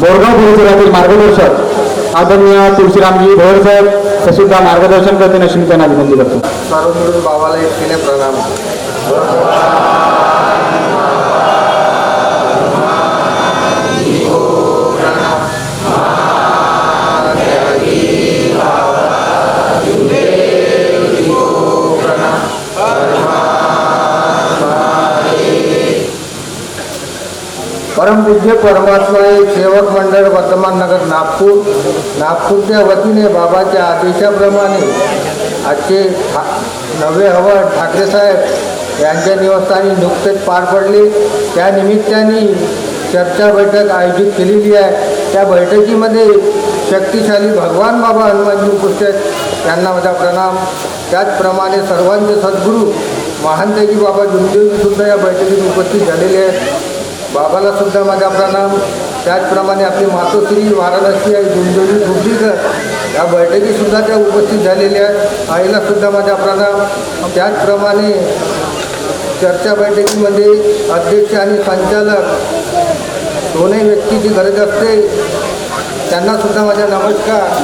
बोरगाव परिसरातील मार्गदर्शक आदरणीय तुळशीरामजी भोयर साहेब हे सुद्धा मार्गदर्शन करते अशी मी त्यांना विनंती करतो सर्व मिळून बाबाला एकटीने प्रणाम. परमपूज्य परमात्मा सेवक मंडळ वर्तमान नगर नागपूर. नागपूरच्या वतीने बाबाच्या आदेशाप्रमाणे आजचे नवे हवन ठाकरे साहेब यांच्या निवासस्थानी नुकतेच पार पडले. त्या निमित्ताने चर्चा बैठक आयोजित केलेली आहे. त्या बैठकीमध्ये शक्तिशाली भगवान बाबा हनुमानजी उपस्थित आहेत. त्यांना माझा प्रणाम. त्याचप्रमाणे सर्वांचे सद्गुरू महानतेजी बाबा जुमदेवजी सुद्धा या बैठकीत उपस्थित झालेले आहेत. बाबाला सुद्धा माझा प्रणाम. त्याचप्रमाणे आपली मातोश्री वाराणसी आहे जुंजोली धुबलीकर या बैठकीसुद्धा त्या उपस्थित झालेल्या आहेत. आईलासुद्धा माझा प्रणाम. त्याचप्रमाणे चर्चा बैठकीमध्ये अध्यक्ष आणि संचालक दोन्ही व्यक्तीची गरज असते. त्यांनासुद्धा माझा नमस्कार.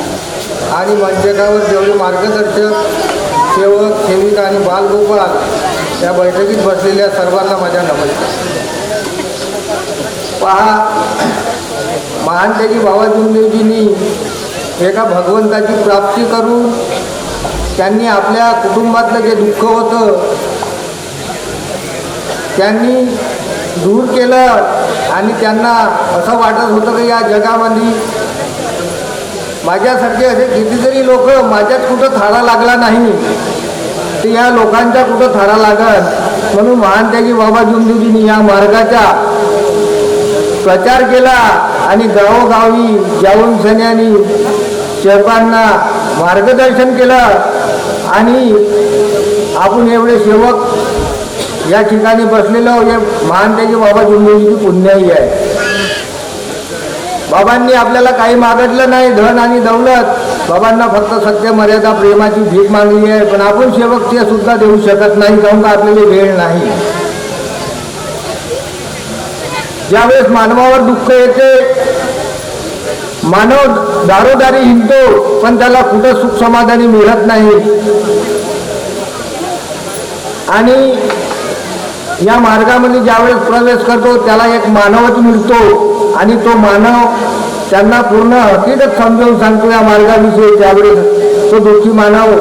आणि मंचकावर जेवढे मार्गदर्शक सेवक सेविका आणि बालगोपाल या बैठकीत बसलेल्या सर्वांना माझा नमस्कार. पहा. महानतेजी बाबा जुमदेवजींनी एका भगवंताची प्राप्ती करून त्यांनी आपल्या कुटुंबातलं जे दुःख होतं त्यांनी दूर केलं आणि त्यांना असं वाटत होतं की या जगामध्ये माझ्यासारखे असे कितीतरी लोक माझ्यात कुठं थारा लागला नाही. ते या लोकांच्या कुठं थारा लागल? म्हणून महान महानत्यागी बाबा जुमदेवजींनी या मार्गाच्या प्रचार केला आणि गावोगावी जाऊन सन्यानी शेवकांना मार्गदर्शन केलं आणि आपण एवढे सेवक या ठिकाणी बसलेलो हे महान त्याची बाबा जुमदेवजीची पुण्याही आहे. बाबांनी आपल्याला काही मागितलं नाही धन आणि दौलत. बाबांना फक्त सत्य मर्यादा प्रेमाची भीक मागली आहे. पण आपण सेवक ते सुद्धा देऊ शकत नाही काऊन का आपल्याला वेळ नाही? ज्यावेळेस मानवावर दुःख येते मानव दारोदारी हिंडतो पण त्याला कुठं सुख समाधानी मिळत नाही. आणि या मार्गामध्ये ज्यावेळेस प्रवेश करतो त्याला एक मानवच मिळतो. आणि तो मानव त्यांना पूर्ण हकीकत समजावून सांगतो या मार्गाविषयी. त्यावेळेस तो दुःखी मानव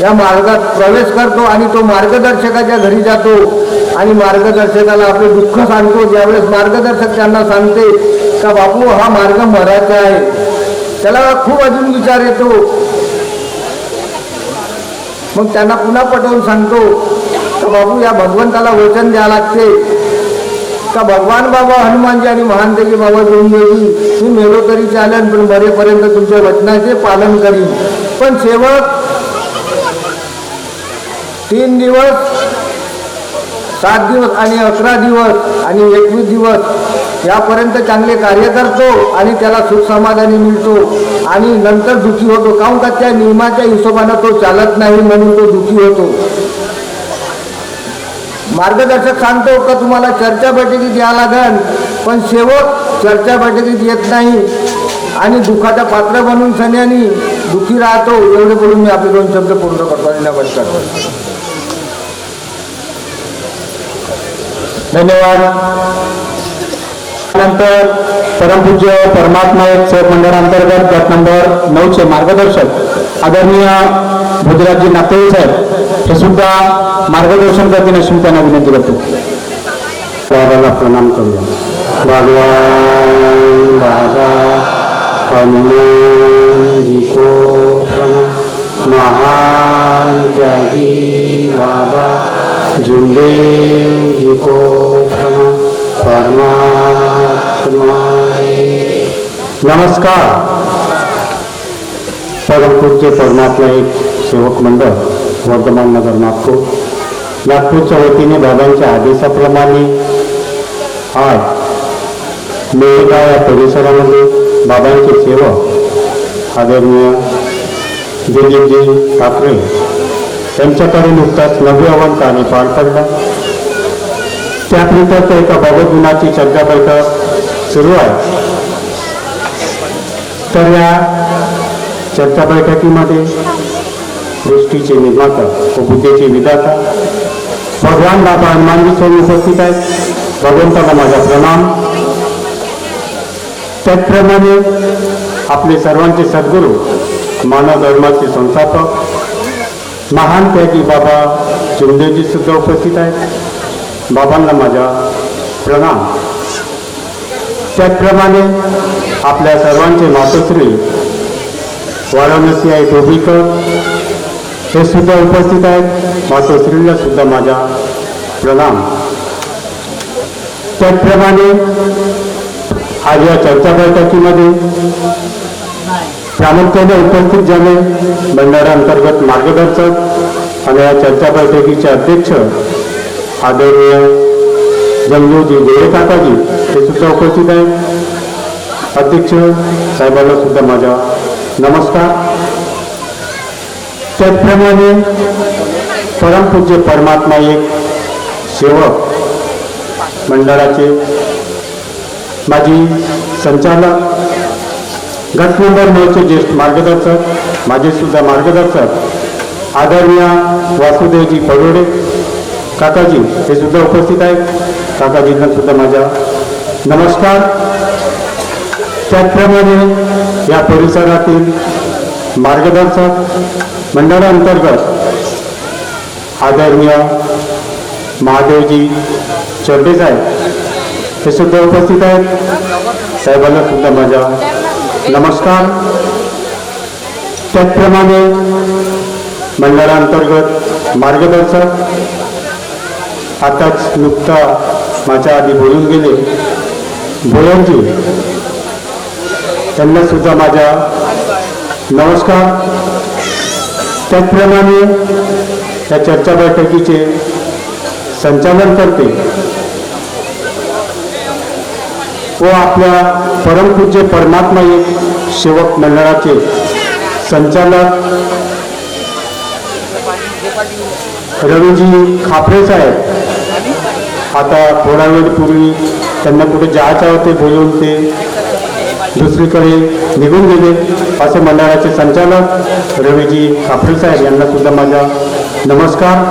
या मार्गात प्रवेश करतो आणि तो मार्गदर्शकाच्या घरी जातो. आणि मार्गदर्शकाला आपले दुःख सांगतो ज्यावेळेस मार्गदर्शक त्यांना सांगते का बापू हा मार्ग मरायचा आहे. त्याला खूप अजून विचार येतो. मग त्यांना पुन्हा पटवून सांगतो का बाबू या भगवंताला वचन द्या लागते. का भगवान बाबा हनुमानजी आणि महानदेवी बाबा देवी मी मेलो तरी चालेल पण बरेपर्यंत तुमच्या वचनाचे पालन करीन. पण सेवक तीन दिवस सात दिवस आणि अकरा दिवस आणि एकवीस दिवस यापर्यंत चांगले कार्य करतो आणि त्याला सुख समाधानी मिळतो. आणि नंतर दुखी होतो. काहून का त्या नियमाच्या हिशोबानं तो चालत नाही म्हणून तो दुखी होतो? मार्गदर्शक सांगतो का तुम्हाला? चर्चा बैठकीत या लागल पण सेवक चर्चा बैठकीत येत नाही. आणि दुःखाचा पात्र बनून सन्यानी दुखी राहतो. एवढे बोलून मी आपले दोन शब्द पूर्ण करतो. आणि नमस्कार करतो. धन्यवाद। नंतर परमपूज्य परमात्मा एक सेवक मंडळांतर्गत गट नंबर नऊचे मार्गदर्शक आदरणीय भोजराजी नागपूर साहेब हे सुद्धा मार्गदर्शन करतील अशी त्यांना विनंती करतो. बाबाला प्रणाम करूया. भगवान बाबा महान त्यागी बाबा. जुमदेव जी नमस्कार. परमपूज्य परमात्मा एक सेवक मंडळ वर्धमान नगर नागपूर. नागपूरच्या वतीने बाबांच्या आदेशाप्रमाणे आज मेळगाव या परिसरामध्ये बाबांचे सेवक आदरणीय दिलीपजी ठाकरे यांच्याकडे नुकताच नवी अवंताने पार पडला त्यानंतर एका भगवद्गुणाची चर्चा बैठक सुरू आहे. तर या चर्चा बैठकीमध्ये सृष्टीचे निर्माता व बुद्धेचे विधाता भगवान बाबा हनुमानजी स्वामी उपस्थित आहेत. भगवंताला माझा प्रणाम. त्याचप्रमाणे आपले सर्वांचे सद्गुरू मानव धर्माचे संस्थापक महान त्यागी बाबा चिमदेवजी सुद्धा उपस्थित आहेत. बाबांना माझा प्रणाम. त्याचप्रमाणे आपल्या सर्वांचे मातोश्री वाराणसी आहे टोबीकर हे सुद्धा उपस्थित आहेत. मातोश्रीला सुद्धा माझा प्रणाम. त्याचप्रमाणे आज या चर्चा बैठकीमध्ये प्रामुख्याने उपस्थित झाले. भंडारा अंतर्गत मार्गदर्शक आणि या चर्चा बैठकीचे अध्यक्ष आदरणीय जंगूजी गोरे काकाजी हे सुद्धा उपस्थित आहेत. अध्यक्ष साहेबांना सुद्धा माझा नमस्कार. त्याचप्रमाणे परमपूज्य परमात्मा एक सेवक मंडळाचे माझी संचालक गट नंबर ज्येष्ठ मार्गदर्शक माझे सुद्धा मार्गदर्शक आदरणीय वासुदेवजी पडोडे काकाजी हे सुद्धा उपस्थित आहेत. काकाजींना सुद्धा माझ्या नमस्कार. त्याचप्रमाणे या परिसरातील मार्गदर्शक मंडळांतर्गत आदरणीय महादेवजी चर्डेसाहेब हे सुद्धा उपस्थित आहेत. साहेबांना सुद्धा माझ्या नमस्कार. त्याचप्रमाणे मंडळांतर्गत मार्गदर्शक आताच नुकता माझ्या आधी बोलून गेले भोयरजी त्यांना सुद्धा माझ्या नमस्कार. त्याचप्रमाणे या चर्चा बैठकीचे संचालन करते. व आपल्या परमपूज्य परमात्मा एक सेवक मंडळाचे संचालक रवीजी खापरे साहेब. आता थोडा वेळपूर्वी त्यांना कुठे जायचं होते बोलून ते दुसरीकडे निघून गेले. असे मंडळाचे संचालक रवीजी खापरे साहेब यांना सुद्धा माझा नमस्कार.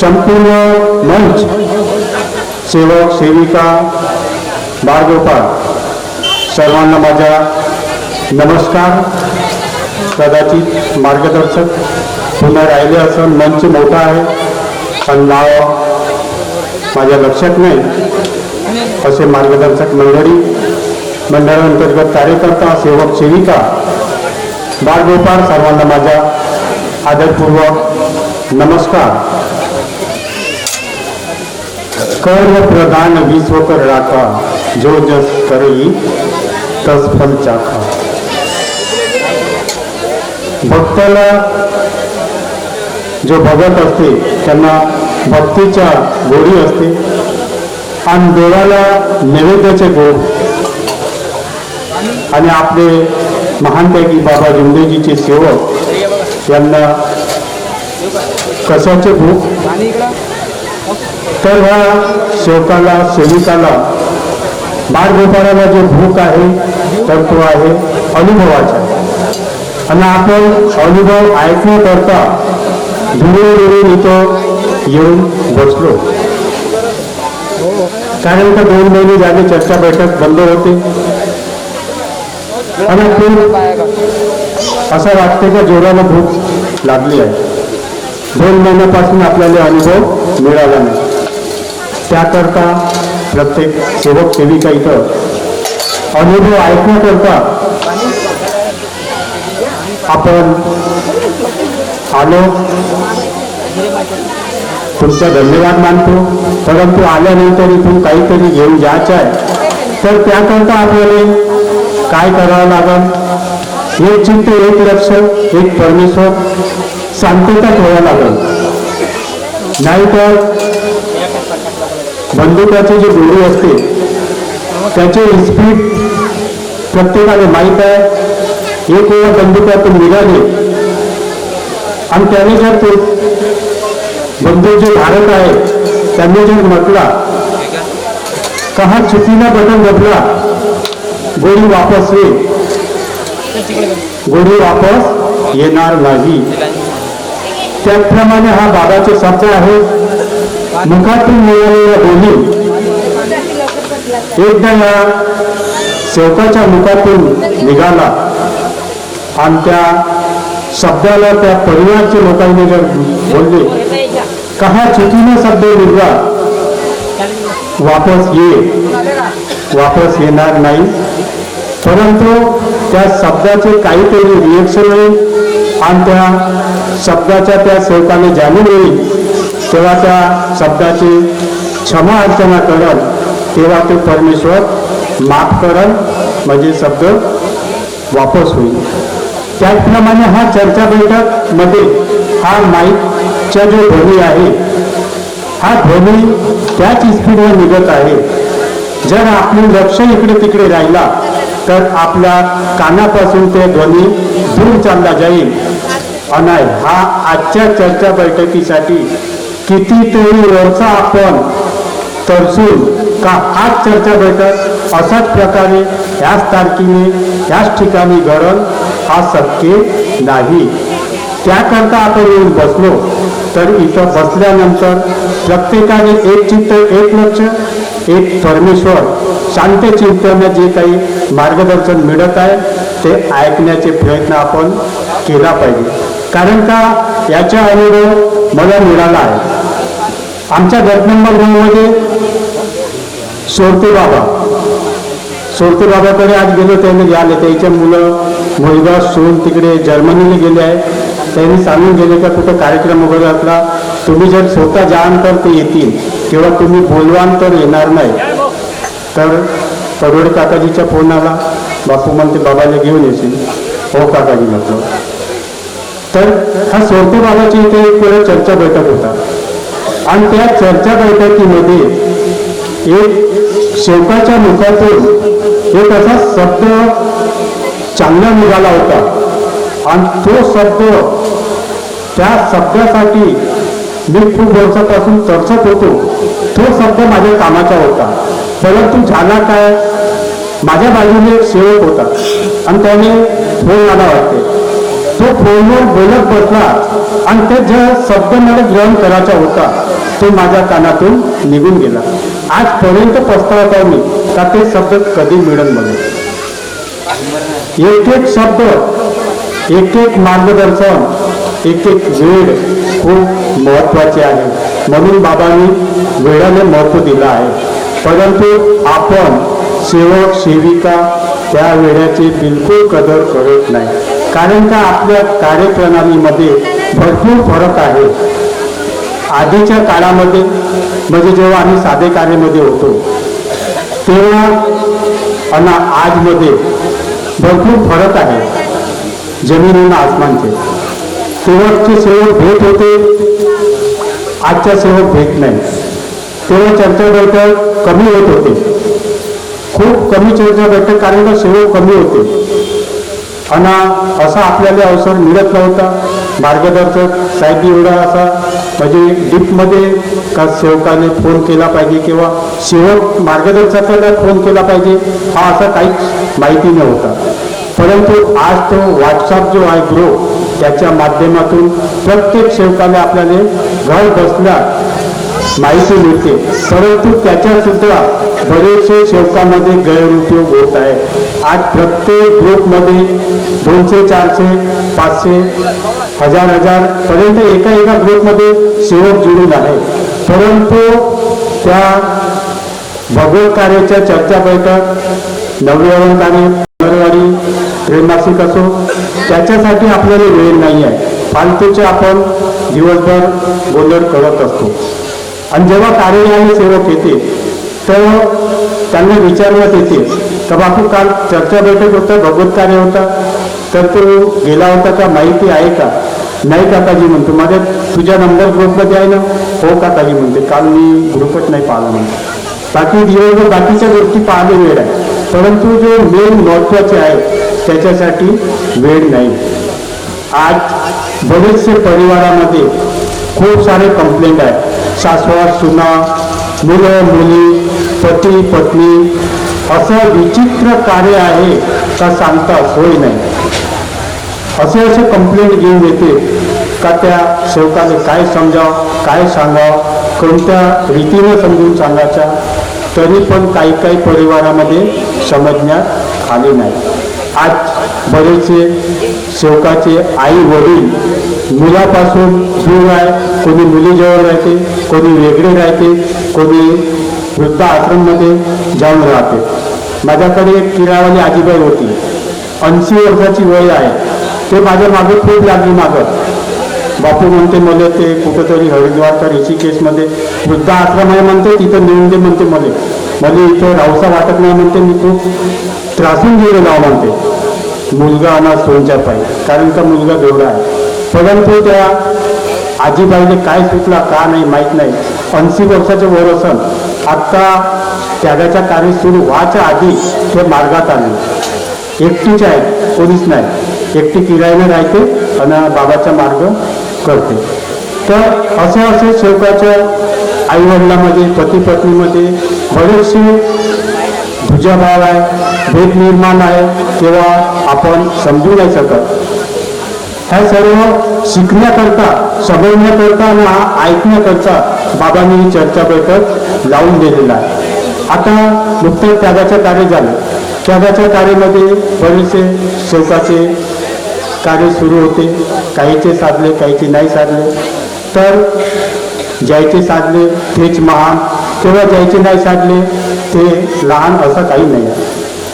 संपूर्ण मंच सेवक सेविका बाळगोपाळ सर्वांना माझा नमस्कार। कदाचित मार्गदर्शक पुन्हा राहिले मंच मोठा आहे, पण नाव माझ्या लक्षात नाही, असे मार्गदर्शक मंडळी, मंडळांतर्गत कार्यकर्ता, सेवक, सेविका बाळगोपाळ सर्वांना माझा आदरपूर्वक नमस्कार। कर्म प्रधान विश्व कर जो जस करी तस फल चाखा. भक्ताला जो भगत असते त्यांना भक्तीच्या गोडी असते आणि देवाला नैवेद्याचे गोड. आणि आपले महानपैकी बाबा जिंदेजीचे सेवक यांना कशाचे भूक तर ह्या सेवकाला सेविकाला बाळगोपाळाला जो भूक आहे तर तो आहे अनुभवाचा. आणि आपण अनुभव ऐकण्याकरता धुळून धुळून इथं येऊन बसलो. कारण का दोन महिने झाले चर्चा बैठक बंद होते. आणि खूप असं वाटते का जोराला भूक लागली आहे. दोन महिन्यापासून आपल्याला अनुभव मिळाला नाही. त्याकरता प्रत्येक सेवक सेविका इथं अनुभव ऐकण्याकरता आपण आलो. तुमचा धन्यवाद मानतो. परंतु आल्यानंतर इथून काहीतरी घेऊन जायचं आहे. तर त्याकरता आपल्याला काय करावं लागेल? एक चित्त एक लक्ष एक परमेश्वर शांतता ठेवावं लागेल. नाहीतर बंदुकाची जी गोळी असते त्याचे स्पीड प्रत्येकाला माहीत आहे. एक वेळा बंदुकातून निघाले आणि त्याने जर ते बंदूक जे धारक आहे त्यांनी जर म्हटला का हा चुकीला बटन दबला गोळी वापस ये. गोडी वापस येणार नाही. त्याचप्रमाणे हा बाबाचे शब्द आहे मुखातून मिळालेल्या बोली एकदा या सेवकाच्या मुखातून निघाला आणि त्या शब्दाला त्या परिवारच्या लोकांनी जर बोलले का हा चुकीने शब्द निघला? वापस ये. वापस येणार नाही. परंतु त्या शब्दाचे काहीतरी रिएक्शन होईल आणि त्या शब्दाच्या त्या सेवकाने जाणून होईल. तेव्हा त्या शब्दाची क्षमा अर्चना करल तेव्हा ते परमेश्वर माफ करल म्हणजे शब्द वापस होईल. त्याचप्रमाणे हा चर्चा बैठकमध्ये हा माईकचा जो ध्वनी आहे हा ध्वनी त्याच स्पीडवर निघत आहे. जर आपली लक्ष इकडे तिकडे राहिला तर आपल्या कानापासून ते ध्वनी दूर चालला जाईल. अनाय हा आजच्या चर्चा बैठकीसाठी कितीतरी वर्ष आपण तरसून का आज चर्चा बैठक अशाच प्रकारे ह्याच तारखेने ह्याच ठिकाणी घडण हा शक्य नाही. त्याकरता आपण येऊन बसलो. तर इथं बसल्यानंतर प्रत्येकाने एक चित्त एक लक्ष एक परमेश्वर. शांत चिंतनं जे काही मार्गदर्शन मिळत आहे ते ऐकण्याचे प्रयत्न आपण केला पाहिजे. कारण का? याचा अनुभव मला मिळाला आहे. आमच्या गट नंबरमध्ये सोरते बाबा. सोरते बाबाकडे आज गेलो त्यांनी आले त्याचे मुलं मुलगा सून तिकडे जर्मनीला गेले आहे त्यांनी सांगून गेले का कुठं कार्यक्रम वगैरे असला तुम्ही जर स्वतः जाण तर ते येतील किंवा तुम्ही बोलवान तर येणार नाही. तर पडवड काकाजीच्या फोन आला बापू म्हणते बाबाला घेऊन येशील. हो काकाजी म्हटलं. तर हा सोरते इथे एक वेळ चर्चा बैठक होता. आणि त्या चर्चा बैठकीमध्ये एक शेवकाच्या मुखातून एक असा शब्द चांगला निघाला होता. आणि तो शब्द त्या शब्दासाठी मी खूप वर्षापासून चर्चत होतो. तो शब्द माझ्या कामाचा होता. परंतु झाला काय? माझ्या बाजूने एक सेवक होता. आणि त्याने फोन आला वाटते तो फोनवर बोलत बसला आणि ते जो शब्द मला ग्रहण करायचा होता तो माझ्या कानातून निघून गेला. आजपर्यंत पस्तावत आहे मी का ते शब्द कधी मिळेल मला? एक एक शब्द एक एक मार्गदर्शन एक एक वेळ खूप महत्त्वाचे आहे. म्हणून बाबांनी वेळाने महत्त्व दिलं आहे. परंतु आपण सेवक सेविका त्या वेळाची बिलकुल कदर करत नाही. कारण का आपल्या कार्यप्रणालीमध्ये भरपूर फरक आहे? आधीच्या काळामध्ये म्हणजे जेव्हा आम्ही साधे कार्यामध्ये होतो तेव्हा आणि आजमध्ये भरपूर फरक आहे जमीन आणि आसमानचे. तेव्हाचे सेवक भेट होते आजच्या सेवक भेट नाही. तेव्हा चर्चा बैठक कमी होत होते. खूप कमी चर्चा बैठक कारण का सेवक कमी होते. आणि असा आपल्याला अवसर मिळत नव्हता. मार्गदर्शक साहेब एवढा असा म्हणजे डीपमध्ये का सेवकाने फोन केला पाहिजे किंवा सेवक मार्गदर्शकाला फोन केला पाहिजे हा असा काहीच माहिती नव्हता. परंतु आज तो व्हॉट्सअप जो आहे ग्रो त्याच्या माध्यमातून प्रत्येक सेवकाला आपल्याला घर बसल्या माहिती मिळते. परंतु त्याच्या सुद्धा बरेचसे सेवकामध्ये गैरउपयोग होत आहे आज प्रत्येक ग्रुपमध्ये दोनशे चारशे पाचशे हजार हजार पर्यंत एका एका ग्रुपमध्ये सेवक जुळून आहे परंतु त्या भगवत कार्याच्या चर्चा बैठक नवयवन कार्य मंगळवारी त्रैमासिक असो त्याच्यासाठी आपल्याला वेळ नाही आहे. फालतूचे आपण दिवसभर गोंधळ करत असतो. आणि जेव्हा कार्यालयाने सेवक येते तर त्यांना विचारण्यात येते तर बापू काल चर्चा बैठक होता भगवत कार्य होता. तर तो गेला होता का माहिती आहे का? नाही काकाजी म्हणतो माझ्या तुझ्या नंबर ग्रुपमध्ये आहे ना. हो काकाजी म्हणते काल मी ग्रुपच नाही पाहिला म्हणतो बाकी दिवसभर बाकीच्या गोष्टी पाहणे वेळ आहे. परंतु जे मेन महत्त्वाचे आहे त्याच्यासाठी वेळ नाही. आज बरेचसे परिवारामध्ये खूप सारे कंप्लेंट आहे सासवा सुना मुलं मुली पती पत्नी असं विचित्र कार्य आहे का सांगता सोय नाही. असे असे कंप्लेंट घेऊन येते का त्या सेवकाने काय समजावं काय सांगावं कोणत्या रीतीनं समजून सांगायच्या तरी पण काही काही परिवारामध्ये समजण्यात आले नाही. आज बरेचसे सेवकाचे आई वडील मुलापासून दूर आहे. कोणी मुलीजवळ राहते कोणी वेगळे राहते कोणी वृद्ध आश्रममध्ये जाऊन राहते. माझ्याकडे एक किरावाली आजीबाई होती. ऐंशी वर्षाची वय आहे. ते माझ्या मागे खूप लागली मागं बापू म्हणते मला ते कुठंतरी हरिद्वार का ऋषिकेशमध्ये वृद्ध आश्रम आहे म्हणते तिथं नेऊन दे म्हणते मला. मला इथं रावसा वाटत नाही म्हणते मी खूप त्रासून गेलो आहो म्हणते. मुलगा आणा सोनच्या पाहिजे कारण का मुलगा जेवढा आहे. परंतु त्या आजीबाईने काय सुचला का नाही माहीत नाही. ऐंशी वर्षाचे वर असून आत्ता त्यागाच्या कार्य सुरू व्हायच्या आधी ते मार्गात आले. एकटीच आहे कोणीच नाही. एकटी किरायाने राहते आणि बाबाचा मार्ग करते. तर असे असे शेवकाच्या आईवडिलामध्ये पती पत्नीमध्ये बरेचसे भुजाभाव आहे भेद निर्माण आहे तेव्हा आपण समजू नाही शकत. ह्या सर्व शिकण्याकरता समजण्याकरता आणि हा ऐकण्याकरता बाबांनी चर्चा बैठक लावून दिलेला आहे. आता नुकतंच त्यागाचं कार्य झालं. त्यागाच्या कार्यामध्ये बरेचसे शोकाचे कार्य सुरू होते. काहीचे साधले काहीचे नाही साधले. तर ज्यायचे साधले तेच महान किंवा ज्यायचे नाही साधले ते लहान असं काही नाही आहे.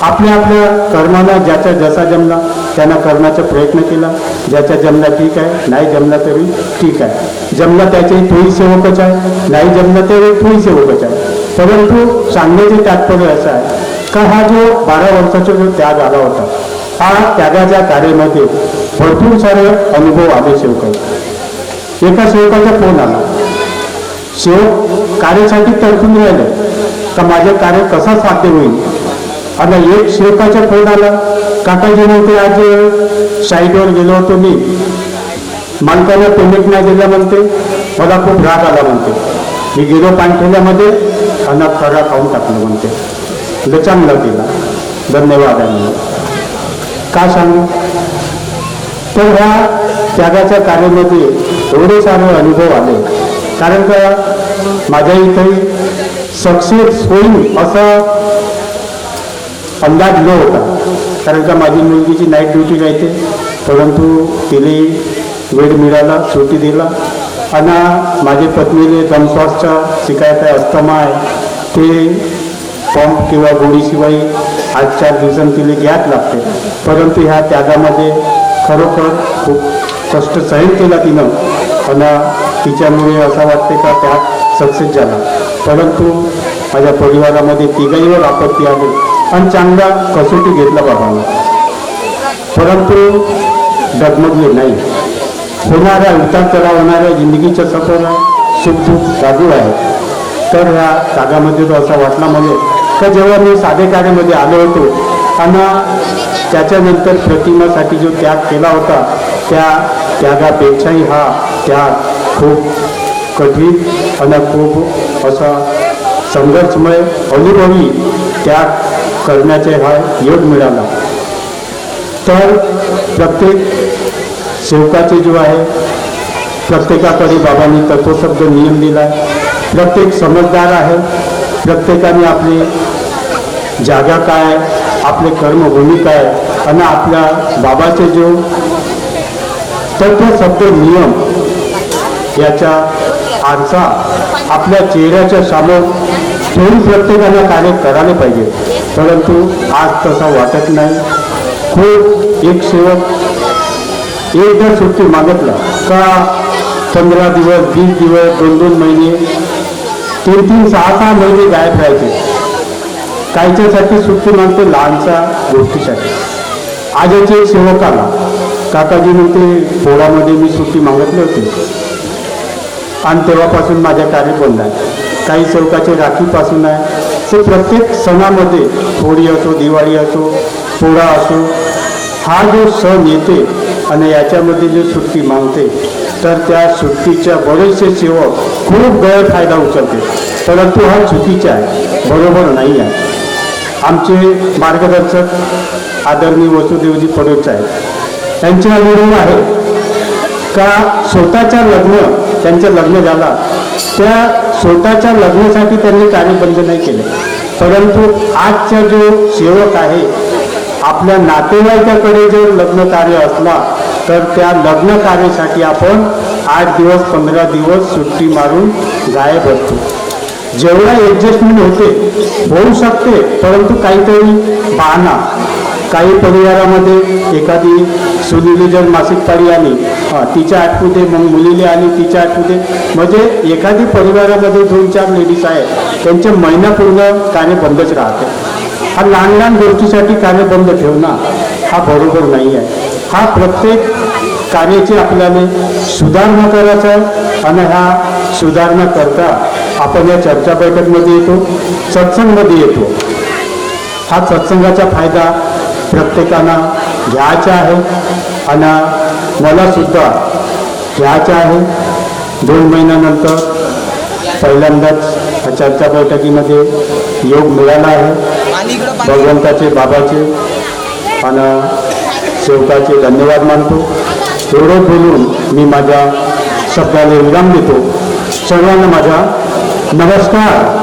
आपल्या आपल्या कर्माला ज्याचा जसा जमला त्यांना करण्याचा प्रयत्न केला. ज्याचा जमला ठीक आहे नाही जमला तरी ठीक आहे. जमला त्याचे थोडी सेवकच आहे नाही जमला तरी थोडी सेवकच आहे. परंतु सांगण्याचे तात्पर्य असं आहे का हा जो बारा वर्षाचा जो त्याग आला होता हा त्यागाच्या कार्यामध्ये भरपूर सारे अनुभव आले सेवकाचे एका सेवकाचा फोन आला. सेवक कार्यासाठी तडकून राहिले का माझे कार्य कसं साध्य होईल? आणि एक सेवकाचा फोन आला काकाजी म्हणते आज साईटवर गेलो होतो मी. मालकाला पेमेंट नाही दिलं म्हणते मला खूप राग आला म्हणते. मी गेलो पाणठेल्यामध्ये आणि खरा खाऊन टाकलं म्हणते. लचांगला केला. धन्यवाद आहे का सांगू? तर ह्या त्यागाच्या कार्यामध्ये एवढे सारे अनुभव आले. कारण का? माझ्या इथे सक्सेस होईल असं अंदाज न होता कारण का माझी मुलगीची नाईट ड्युटी राहते परंतु तिने वेळ मिळाला सुटी दिला. आणि माझ्या पत्नीने दमश्वासचा शिकायचा अस्थमा आहे. ते पंप किंवा गोळीशिवाय आज चार दिवसांनी तिला घ्याच लागते. परंतु ह्या त्यागामध्ये खरोखर खूप कष्ट सहन केला तिनं. आणि तिच्यामुळे असं वाटते का त्यात सक्सेस झाला. परंतु माझ्या परिवारामध्ये तिघाईवर आपत्ती आली आणि चांगला कसोटी घेतला बाबांना. परंतु डगमगले नाही. होणाऱ्या उतार चढाव होणाऱ्या जिंदगीचं सफर सुख दुःख चालू आहे तर ह्या त्यागामध्ये तो असा वाटला म्हणजे, मला तर जेव्हा मी साधे कार्यामध्ये आलो होतो आणि त्याच्यानंतर प्रतिमासाठी जो त्याग केला होता त्या त्यागापेक्षाही हा त्याग खूप कठीण आणि खूप असा संघर्षमय अनुभवी त्याग करण्याचे हा योग मिळाला. तर प्रत्येक सेवकाचे जो आहे. प्रत्येकाकडे बाबांनी तत्वशब्द नियम दिला. आहे प्रत्येक समजदार आहे. प्रत्येकाने आपली जागा काय आपले कर्मभूमी काय आणि आपल्या बाबाचे जो तत्वशब्द नियम याचा आरसा आपल्या चेहऱ्याच्या समोर ठेवून प्रत्येकाने कार्य करायला पाहिजे. परंतु आज तसा वाटत नाही. खूप एक सेवक एक जर सुट्टी मागितला का पंधरा दिवस वीस दिवस दोन दोन महिने तीन तीन सहा सहा महिने गायब राहायचे. कायच्यासाठी सुट्टी मागते लहानशा गोष्टीसाठी. आजचे एक सेवक आला. काकाजी म्हणते पोळामध्ये मी सुट्टी मागितली होती. आणि तेव्हापासून माझ्या कार्य बंद आहे. काही चौकाचे राखीपासून आहे. ते प्रत्येक सणामध्ये होळी असो दिवाळी असो पोळा असो हा जो सण येते आणि याच्यामध्ये जो सुट्टी मागते तर त्या सुट्टीच्या बरेचसे सेवक खूप गैरफायदा उचलते. परंतु हा चुकीचा आहे. बरोबर नाही आहे. आमचे मार्गदर्शक आदरणीय वसुदेवजी पडोच आहेत. त्यांच्या निरोप आहे का स्वतःच्या लग्न त्यांचं लग्न झाला. त्या स्वतःच्या लग्नासाठी त्यांनी कार्यबंद नाही केले. परंतु आजचा जो सेवक आहे आपल्या नातेवाईकाकडे जर लग्न कार्य असला तर त्या लग्न कार्यासाठी आपण आठ दिवस पंधरा दिवस सुट्टी मारून गायब असतो. जेवढा ॲडजस्टमेंट होते होऊ शकते परंतु काहीतरी बहाणा काही परिवारामध्ये एखादी सुनीली जर मासिक पाळी आली तिच्या आठवते मग मुलीले आली तिच्या आठवते म्हणजे एखादी परिवारामध्ये दोन चार लेडीज आहेत त्यांचे महिना पूर्ण कार्य बंदच राहते. हा लहान लहान गोष्टीसाठी कार्य बंद ठेवणं हा बरोबर नाही आहे. हा प्रत्येक कार्याची आपल्याला सुधारणा करायचा आणि हा सुधारणा करता आपण या चर्चा बैठकमध्ये येतो सत्संगमध्ये येतो. हा सत्संगाचा फायदा प्रत्येकांना घ्यायचं आहे आणि मलासुद्धा घ्यायचं आहे. दोन महिन्यानंतर पहिल्यांदाच या चर्चा बैठकीमध्ये योग मिळाला आहे. भगवंताचे बाबाचे आणि सेवकाचे धन्यवाद मानतो. एवढं बोलून मी माझ्या शब्दाला विराम देतो सर्वांना माझा नमस्कार.